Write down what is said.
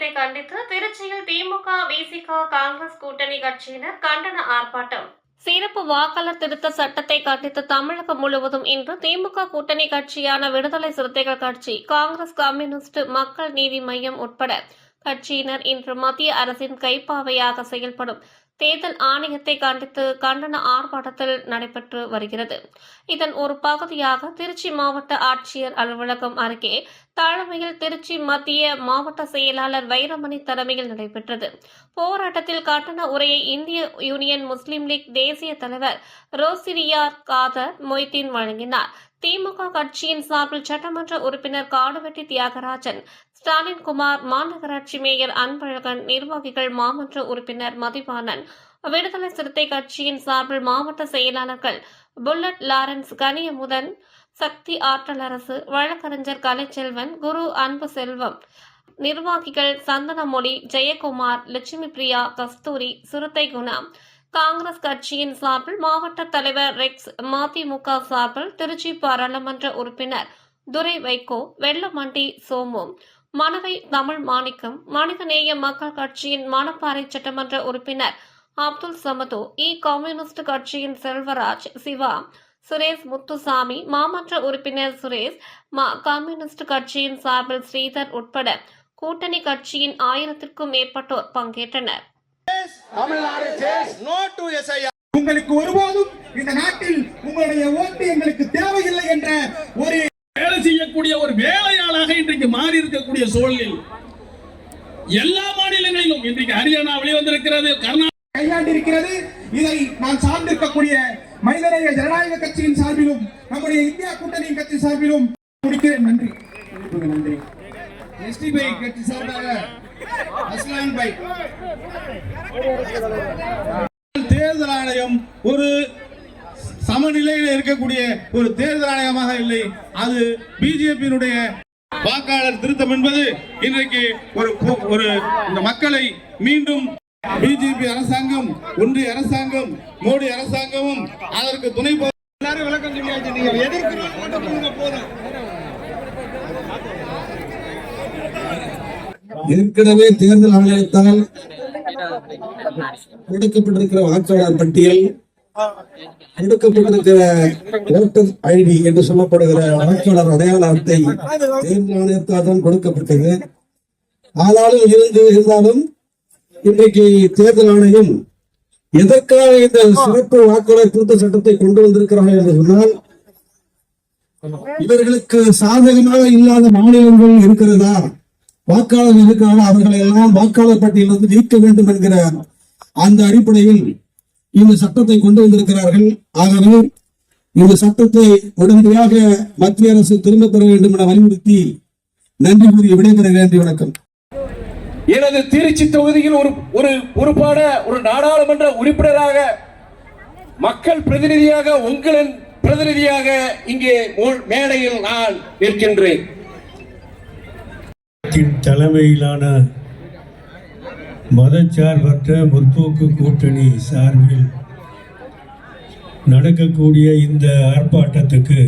ஆணையத்தை கண்டித்து திருச்சியில் திமுக விசிக காங்கிரஸ் கூட்டணி கட்சியினர் கண்டன ஆர்ப்பாட்டம். சிறப்பு வாக்காளர் திருத்த சட்டத்தை கண்டித்து தமிழகம் முழுவதும் இன்று திமுக கூட்டணி கட்சியான விடுதலை சிறுத்தைகள் கட்சி காங்கிரஸ் கம்யூனிஸ்ட் மக்கள் நீதி மையம் உட்பட கட்சியினர் இன்று மத்திய அரசின் கைப்பாவையாக செயல்படும் தேர்தல் ஆணையத்தை கண்டித்து கண்டன ஆர்ப்பாட்டத்தில் நடைபெற்று வருகிறது. இதன் ஒரு பகுதியாக திருச்சி மாவட்ட ஆட்சியர் அலுவலகம் அருகே தலைமையில் திருச்சி மத்திய மாவட்ட செயலாளர் வைரமணி தலைமையில் நடைபெற்றது. போராட்டத்தில் கண்டன உரையை இந்திய யூனியன் முஸ்லீம் லீக் தேசிய தலைவர் ரோசிரியார் காதர் மொய்தீன் வழங்கினார். திமுக கட்சியின் சார்பில் சட்டமன்ற உறுப்பினர் காடுவெட்டி தியாகராஜன் ஸ்டாலின் குமார் மாநகராட்சி மேயர் அன்பழகன் நிர்வாகிகள் மாமன்ற உறுப்பினர் மதிவாணன் விடுதலை சிறுத்தை கட்சியின் சார்பில் மாவட்ட செயலாளர்கள் புல்லட் லாரன்ஸ் கனியமுதன் சக்தி ஆற்றல் அரசு வழக்கறிஞர் கலைச்செல்வன் குரு அன்பு செல்வம் நிர்வாகிகள் சந்தனமொழி ஜெயக்குமார் லட்சுமி பிரியா கஸ்தூரி சிறுத்தை குணா காங்கிரஸ் கட்சியின் சார்பில் மாவட்ட தலைவர் ரெக்ஸ் மதிமுக சார்பில் திருச்சி பாராளுமன்ற உறுப்பினர் துரை வைகோ வெள்ளமண்டி சோமு மனவை தமிழ் மாணிக்கம் மனிதநேய மக்கள் கட்சியின் மணப்பாறை சட்டமன்ற உறுப்பினர் அப்துல் சமது இ கம்யூனிஸ்ட் கட்சியின் செல்வராஜ் சிவா சுரேஷ் முத்துசாமி மாமன்ற உறுப்பினர் சுரேஷ் மா கம்யூனிஸ்ட் கட்சியின் சார்பில் ஸ்ரீதர் உட்பட கூட்டணி கட்சியின் ஆயிரத்திற்கும் மேற்பட்டோர் பங்கேற்றனர். Tamil Nadu says no to SIR உங்களுக்கு ஒருபோதும் இந்த நாட்டில் உங்களுடைய ஓட்டு எங்களுக்கு தேவையில்லை என்ற ஒரு வேலை செய்யக்கூடிய ஒரு வேலையாளாக இன்றைக்கு மாறி இருக்கக்கூடிய சூழலில் எல்லா மாநிலங்களிலும் இன்றைக்கு ஹரியானா வெளிவந்திருக்கிறது கர்நாடகா கையாண்டிருக்கிறது. இதை நான் சார்ந்திருக்கக்கூடிய மனிதநேய ஜனநாயக கட்சியின் சார்பிலும் நம்முடைய இந்தியா கூட்டணி கட்சி சார்பிலும் முடிக்கிறேன். நன்றி. நன்றி. எஸ்டி பை கட்சி சார்பாக அஸ்லான் பை தேர்தல் ஆணையம் ஒரு சமநிலையில் இருக்கக்கூடிய ஒரு தேர்தல் ஆணையமாக இல்லை. அது பிஜேபியினுடைய வாக்காளர் திருத்தம் என்பது இன்றைக்கு ஒரு ஒரு இந்த மக்களை மீண்டும் பிஜேபி அரசாங்கம் ஒன்றிய அரசாங்கம் மோடி அரசாங்கமும் அதற்கு துணை எல்லாரும் விளக்கம் சொல்லியாச்சு. நீங்க எதிர்க்கிறோம் போதும். ஏற்கனவே தேர்தல் ஆணையத்தால் கொடுக்கப்பட்டிருக்கிற வாக்காளர் பட்டியல் கொடுக்கப்பட்டிருக்கிற ஓட்டர் ஐடி என்று சொல்லப்படுகிற வாக்காளர் அடையாள அட்டை தேர்தல் ஆணையத்தால் தான் கொடுக்கப்பட்டது. ஆனாலும் இருந்து இருந்தாலும் இன்றைக்கு தேர்தல் ஆணையம் எதற்காக இந்த சிறப்பு வாக்காளர் திருத்த சட்டத்தை கொண்டு வந்திருக்கிறார்கள் என்று சொன்னால் இவர்களுக்கு சாதகமாக இல்லாத மாநிலங்கள் இருக்கிறதா? வாக்காளர் இருக்கிறார்கள் அவர்களை எல்லாம் வாக்காளர் பட்டியலிருந்து நீக்க வேண்டும் என்கிற அந்த அடிப்படையில் இந்த சட்டத்தை கொண்டு வந்திருக்கிறார்கள். ஆகவே இந்த சட்டத்தை உடனடியாக மத்திய அரசு திரும்ப பெற வேண்டும் என வலியுறுத்தி நன்றி கூறி விடைபெறுகிறேன். நன்றி வணக்கம். எனது திருச்சி தொகுதியில் ஒரு ஒரு பொறுப்பான ஒரு நாடாளுமன்ற உறுப்பினராக மக்கள் பிரதிநிதியாக உங்களின் பிரதிநிதியாக இங்கே மேடையில் நான் நிற்கின்றேன். கட்சியின் தலைமையிலான மதச்சார்பற்ற முற்போக்கு கூட்டணி சார்பில் நடக்கக்கூடிய இந்த ஆர்ப்பாட்டத்துக்கு